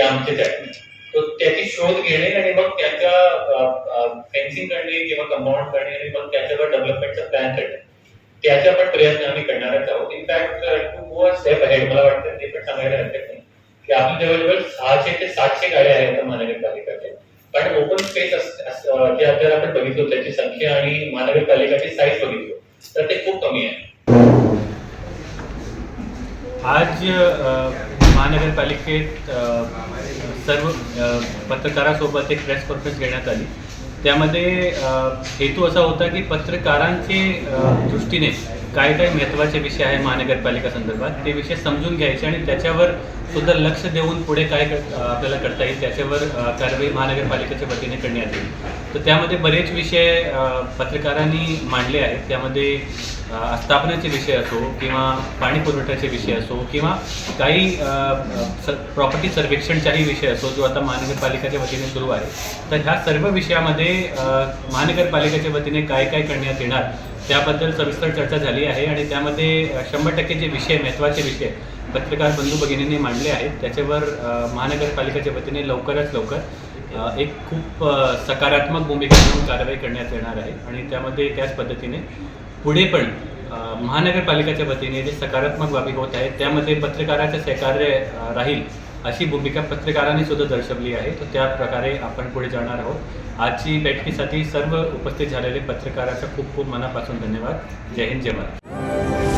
आमचेच आहे तो शोध घेणे आणि फेन्सिंग करणे किंवा कंपाऊंड करणे मग त्याच्यावर डेव्हलपमेंटचा प्लॅन प्रयत्न आम्ही करणारच टू गो स्टेप अहेड मला वाटतं, ते पण हरकत नाही. की आपल्या जवळजवळ सहाशे ते सातशे गाड्या आहेत महानगरपालिकाचे. पण ओपन स्पेस जे आता आपण संख्या आणि महानगरपालिकाची साईज बघितलो कमी आहे. आज महानगरपालिकेत सर्व पत्रकारासोबत एक प्रेस कॉन्फरन्स घेण्यात आली. त्यामध्ये हेतू असा होता की पत्रकारांचे दृष्टीने काय काय महत्त्वाचे विषय आहे महानगरपालिका संदर्भात ते विषय समजून घ्यायचे आणि त्याच्यावर सुद्धा लक्ष देऊन पुढे काय आपल्याला करता येईल त्याच्यावर कारवाई महानगरपालिकेच्या वतीने करण्यात येईल. तर त्यामध्ये बरेच विषय पत्रकारांनी मांडले आहेत. त्यामध्ये अ, आस्थापनाचे विषय असो किंवा पाणी पुरवठ्याचे विषय असो किंवा काही प्रॉपर्टी सर्वेक्षणचाही विषय असो जो आता महानगरपालिकेच्या वतीने सुरू आहे तर ह्या सर्व विषयामध्ये महानगरपालिकेच्या वतीने काय काय करण्यात येणार त्याबद्दल सविस्तर चर्चा झाली आहे आणि त्यामध्ये शंभर टक्के जे विषय महत्त्वाचे विषय पत्रकार बंधू भगिनींनी मांडले आहेत त्याच्यावर महानगरपालिकेच्या वतीने लवकरच लवकर एक खूप सकारात्मक भूमिका घेऊन कारवाई करण्यात येणार आहे आणि त्यामध्ये त्याच पद्धतीने पुढे पण महानगरपालिकेच्या वतीने जे सकारात्मक बाबी होत आहेत त्यामध्ये पत्रकाराचं सहकार्य राहील अशी भूमिका पत्रकारांनी सुद्धा दर्शवली आहे. तर त्या प्रकारे आपण पुढे जाणार आहोत. आजची बैठकीसाठी सर्व उपस्थित झालेले पत्रकाराचा खूप खूप मनापासून धन्यवाद. जय हिंद जय महाराज